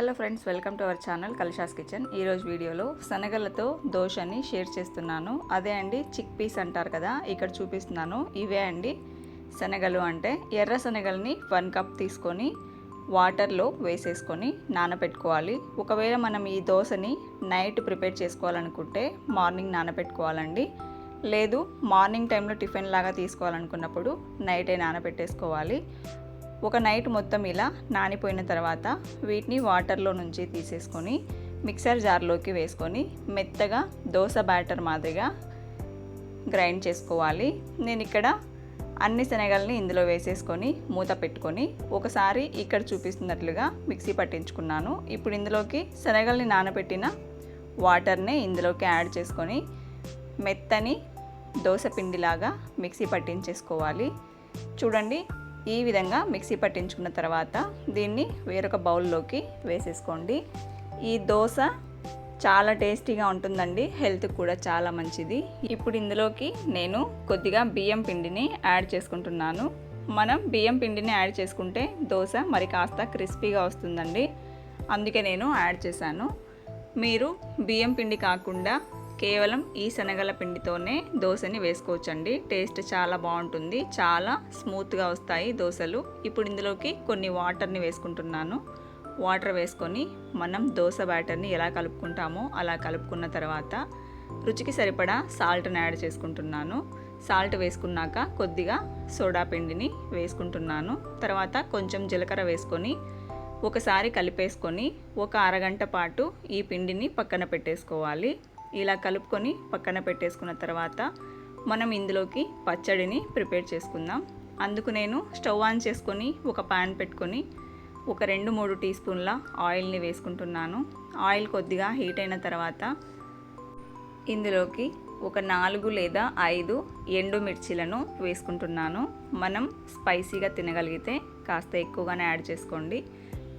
Hello friends welcome to our channel కలిషాస్ kitchen. ఈరోజు వీడియోలో శనగలతో దోశని షేర్ చేస్తున్నాను. అదే అండి చిక్ పీస్ అంటారు కదా ఇక్కడ చూపిస్తున్నాను. ఇవే అండి శనగలు అంటే ఎర్ర శనగల్ని వన్ కప్ తీసుకొని వాటర్లో వేసేసుకొని నానబెట్టుకోవాలి ఒకవేళ మనం ఈ దోశని నైట్ ప్రిపేర్ చేసుకోవాలనుకుంటే మార్నింగ్ నానబెట్టుకోవాలండి లేదు మార్నింగ్ టైంలో టిఫిన్ లాగా తీసుకోవాలనుకున్నప్పుడు నైటే నానబెట్టేసుకోవాలి ఒక నైట్ మొత్తం ఇలా నానిపోయిన తర్వాత వీటిని వాటర్లో నుంచి తీసేసుకొని మిక్సర్ జార్లోకి వేసుకొని మెత్తగా దోశ బ్యాటర్ మాదిరిగా గ్రైండ్ చేసుకోవాలి. నేను ఇక్కడ అన్ని శనగల్ని ఇందులో వేసేసుకొని మూత పెట్టుకొని ఒకసారి ఇక్కడ చూపిస్తున్నట్లుగా మిక్సీ పట్టించుకున్నాను. ఇప్పుడు ఇందులోకి శనగల్ని నానబెట్టిన వాటర్ని ఇందులోకి యాడ్ చేసుకొని మెత్తని దోశ పిండిలాగా మిక్సీ పట్టించేసుకోవాలి. చూడండి ఈ విధంగా మిక్సీ పట్టించుకున్న తర్వాత దీన్ని వేరొక బౌల్లోకి వేసేసుకోండి. ఈ దోశ చాలా టేస్టీగా ఉంటుందండి. హెల్త్ కూడా చాలా మంచిది. ఇప్పుడు ఇందులోకి నేను కొద్దిగా బియ్యం పిండిని యాడ్ చేసుకుంటున్నాను. మనం బియ్యం పిండిని యాడ్ చేసుకుంటే దోశ మరి కాస్త క్రిస్పీగా వస్తుందండి. అందుకే నేను యాడ్ చేశాను. మీరు బియ్యం పిండి కాకుండా కేవలం ఈ శనగల పిండితోనే దోశని వేసుకోవచ్చండి. టేస్ట్ చాలా బాగుంటుంది. చాలా స్మూత్గా వస్తాయి దోశలు. ఇప్పుడు ఇందులోకి కొన్ని వాటర్ని వేసుకుంటున్నాను. వాటర్ వేసుకొని మనం దోశ బ్యాటర్ని ఎలా కలుపుకుంటామో అలా కలుపుకున్న తర్వాత రుచికి సరిపడా సాల్ట్ని యాడ్ చేసుకుంటున్నాను. సాల్ట్ వేసుకున్నాక కొద్దిగా సోడా పిండిని వేసుకుంటున్నాను. తర్వాత కొంచెం జీలకర్ర వేసుకొని ఒకసారి కలిపేసుకొని ఒక అరగంట పాటు ఈ పిండిని పక్కన పెట్టేసుకోవాలి. ఇలా కలుపుకొని పక్కన పెట్టేసుకున్న తర్వాత మనం ఇందులోకి పచ్చడిని ప్రిపేర్ చేసుకుందాం. అందుకు నేను స్టవ్ ఆన్ చేసుకొని ఒక పాన్ పెట్టుకొని ఒక రెండు మూడు టీ స్పూన్ల ఆయిల్ని వేసుకుంటున్నాను. ఆయిల్ కొద్దిగా హీట్ అయిన తర్వాత ఇందులోకి ఒక నాలుగు లేదా ఐదు ఎండుమిర్చిలను వేసుకుంటున్నాను. మనం స్పైసీగా తినగలిగితే కాస్త ఎక్కువగానే యాడ్ చేసుకోండి.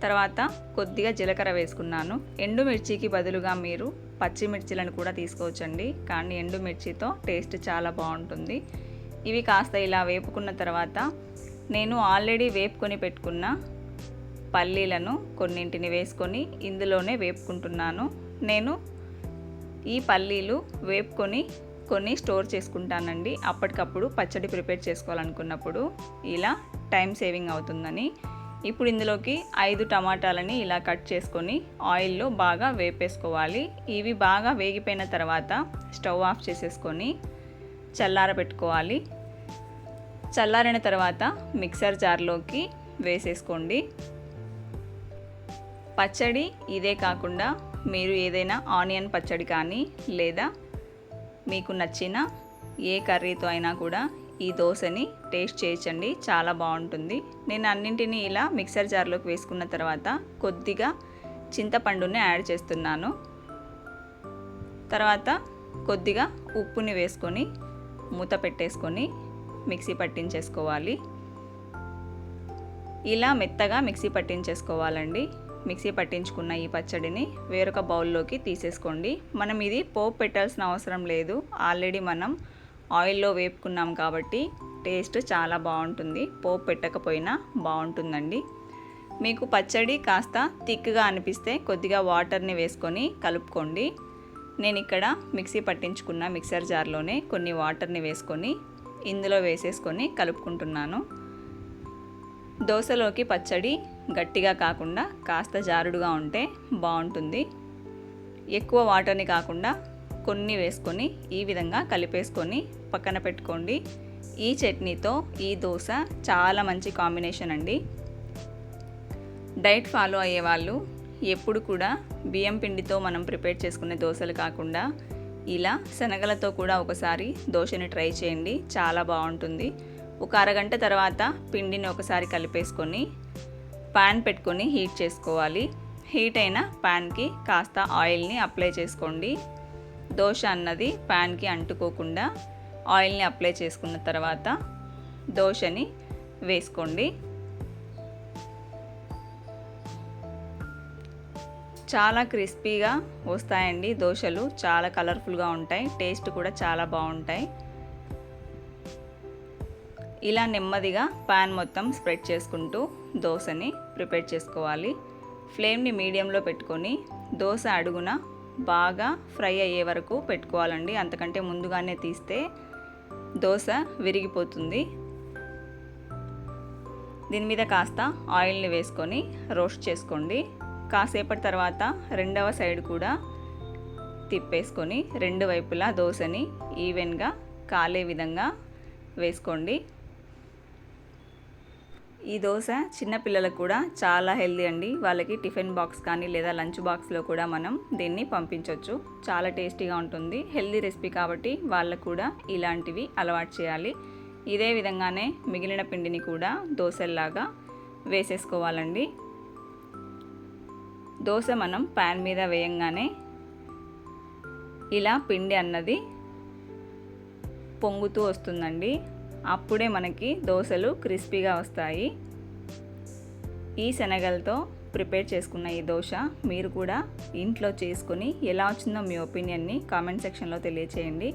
తర్వాత కొద్దిగా జీలకర్ర వేసుకున్నాను. ఎండుమిర్చికి బదులుగా మీరు పచ్చిమిర్చిలను కూడా తీసుకోవచ్చండి. కానీ ఎండుమిర్చితో టేస్ట్ చాలా బాగుంటుంది. ఇవి కాస్త ఇలా వేపుకున్న తర్వాత నేను ఆల్రెడీ వేపుకొని పెట్టుకున్న పల్లీలను కొన్నింటిని వేసుకొని ఇందులోనే వేపుకుంటున్నాను. నేను ఈ పల్లీలు వేపుకొని కొన్ని స్టోర్ చేసుకుంటానండి. అప్పటికప్పుడు పచ్చడి ప్రిపేర్ చేసుకోవాలనుకున్నప్పుడు. ఇలా టైం సేవింగ్ అవుతుందని. ఇప్పుడు ఇందులోకి ఐదు టమాటాలని ఇలా కట్ చేసుకొని ఆయిల్లో బాగా వేపేసుకోవాలి. ఇవి బాగా వేగిపోయిన తర్వాత స్టవ్ ఆఫ్ చేసేసుకొని చల్లారబెట్టుకోవాలి చల్లారిన తర్వాత మిక్సర్ జార్లోకి వేసేసుకోండి. పచ్చడి ఇదే కాకుండా మీరు ఏదైనా ఆనియన్ పచ్చడి కానీ లేదా మీకు నచ్చిన ఏ కర్రీతో అయినా కూడా ఈ దోశని టేస్ట్ చేయొచ్చండి. చాలా బాగుంటుంది. నేను అన్నింటినీ ఇలా మిక్సర్ జార్లోకి వేసుకున్న తర్వాత కొద్దిగా చింతపండుని యాడ్ చేస్తున్నాను. తర్వాత కొద్దిగా ఉప్పుని వేసుకొని మూత పెట్టేసుకొని మిక్సీ పట్టించేసుకోవాలి. ఇలా మెత్తగా మిక్సీ పట్టించేసుకోవాలండి. మిక్సీ పట్టించుకున్న ఈ పచ్చడిని వేరొక బౌల్లోకి తీసేసుకోండి. మనం ఇది పోపు పెట్టాల్సిన అవసరం లేదు. ఆల్రెడీ మనం ఆయిల్లో వేపుకున్నాం కాబట్టి టేస్ట్ చాలా బాగుంటుంది. పోపు పెట్టకపోయినా బాగుంటుందండి. మీకు పచ్చడి కాస్త థిక్గా అనిపిస్తే కొద్దిగా వాటర్ని వేసుకొని కలుపుకోండి. నేను ఇక్కడ మిక్సీ పట్టించుకున్న మిక్సర్ జార్లోనే కొన్ని వాటర్ని వేసుకొని ఇందులో వేసేసుకొని కలుపుకుంటున్నాను. దోశలోకి పచ్చడి గట్టిగా కాకుండా కాస్త జారుడుగా ఉంటే బాగుంటుంది. ఎక్కువ వాటర్ని కాకుండా కొన్ని వేసుకొని ఈ విధంగా కలిపేసుకొని పక్కన పెట్టుకోండి. ఈ చట్నీతో ఈ దోశ చాలా మంచి కాంబినేషన్ అండి. డైట్ ఫాలో అయ్యే వాళ్ళు ఎప్పుడు కూడా బియ్యం పిండితో మనం ప్రిపేర్ చేసుకునే దోశలు కాకుండా ఇలా శనగలతో కూడా ఒకసారి దోశని ట్రై చేయండి. చాలా బాగుంటుంది. ఒక అరగంట తర్వాత పిండిని ఒకసారి కలిపేసుకొని పాన్ పెట్టుకొని హీట్ చేసుకోవాలి. హీట్ అయిన పాన్కి కాస్త ఆయిల్ని అప్లై చేసుకోండి. దోశ అన్నది ప్యాన్కి అంటుకోకుండా ఆయిల్ని అప్లై చేసుకున్న తర్వాత దోశని వేసుకోండి. చాలా క్రిస్పీగా వస్తాయండి దోశలు. చాలా కలర్ఫుల్గా ఉంటాయి. టేస్ట్ కూడా చాలా బాగుంటాయి. ఇలా నెమ్మదిగా ప్యాన్ మొత్తం స్ప్రెడ్ చేసుకుంటూ దోశని ప్రిపేర్ చేసుకోవాలి. ఫ్లేమ్ని మీడియంలో పెట్టుకొని దోశ అడుగున బాగా ఫ్రై అయ్యే వరకు పెట్టుకోవాలండి. అంతకంటే ముందుగానే తీస్తే దోశ విరిగిపోతుంది. దీని మీద కాస్త ఆయిల్ని వేసుకొని రోస్ట్ చేసుకోండి. కాసేపటి తర్వాత రెండవ సైడ్ కూడా తిప్పేసుకొని రెండు వైపులా దోశని ఈవెన్గా కాలే విధంగా వేసుకోండి. ఈ దోశ చిన్నపిల్లలకు కూడా చాలా హెల్దీ అండి. వాళ్ళకి టిఫిన్ బాక్స్ కానీ లేదా లంచ్ బాక్స్లో కూడా మనం దీన్ని పంపించవచ్చు చాలా టేస్టీగా ఉంటుంది. హెల్దీ రెసిపీ కాబట్టి వాళ్ళకు కూడా ఇలాంటివి అలవాటు చేయాలి. ఇదే విధంగానే మిగిలిన పిండిని కూడా దోశల్లాగా వేసేసుకోవాలండి. దోశ మనం ప్యాన్ మీద వేయంగానే ఇలా పిండి అన్నది పొంగుతూ వస్తుందండి. అప్పుడే మనకి దోశలు క్రిస్పీగా వస్తాయి. ఈ శనగలతో ప్రిపేర్ చేసుకున్న ఈ దోశ మీరు కూడా ఇంట్లో చేసుకుని ఎలా వచ్చిందో మీ ఒపీనియన్ని కామెంట్ సెక్షన్లో తెలియచేయండి.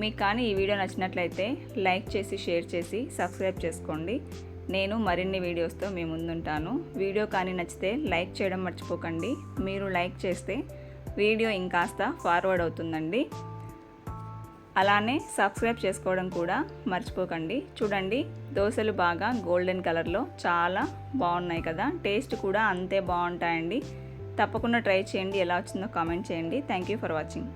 మీకు కానీ ఈ వీడియో నచ్చినట్లయితే లైక్ చేసి షేర్ చేసి సబ్స్క్రైబ్ చేసుకోండి. నేను మరిన్ని వీడియోస్తో మీ ముందుంటాను. వీడియో కానీ నచ్చితే లైక్ చేయడం మర్చిపోకండి. మీరు లైక్ చేస్తే వీడియో ఇంకాస్త ఫార్వర్డ్ అవుతుందండి. అలానే సబ్స్క్రైబ్ చేసుకోవడం కూడా మర్చిపోకండి. చూడండి దోశలు బాగా గోల్డెన్ కలర్లో చాలా బాగున్నాయి కదా. టేస్ట్ కూడా అంతే బాగుంటాయండి. తప్పకుండా ట్రై చేయండి. ఎలా వచ్చిందో కామెంట్ చేయండి. Thank you for watching.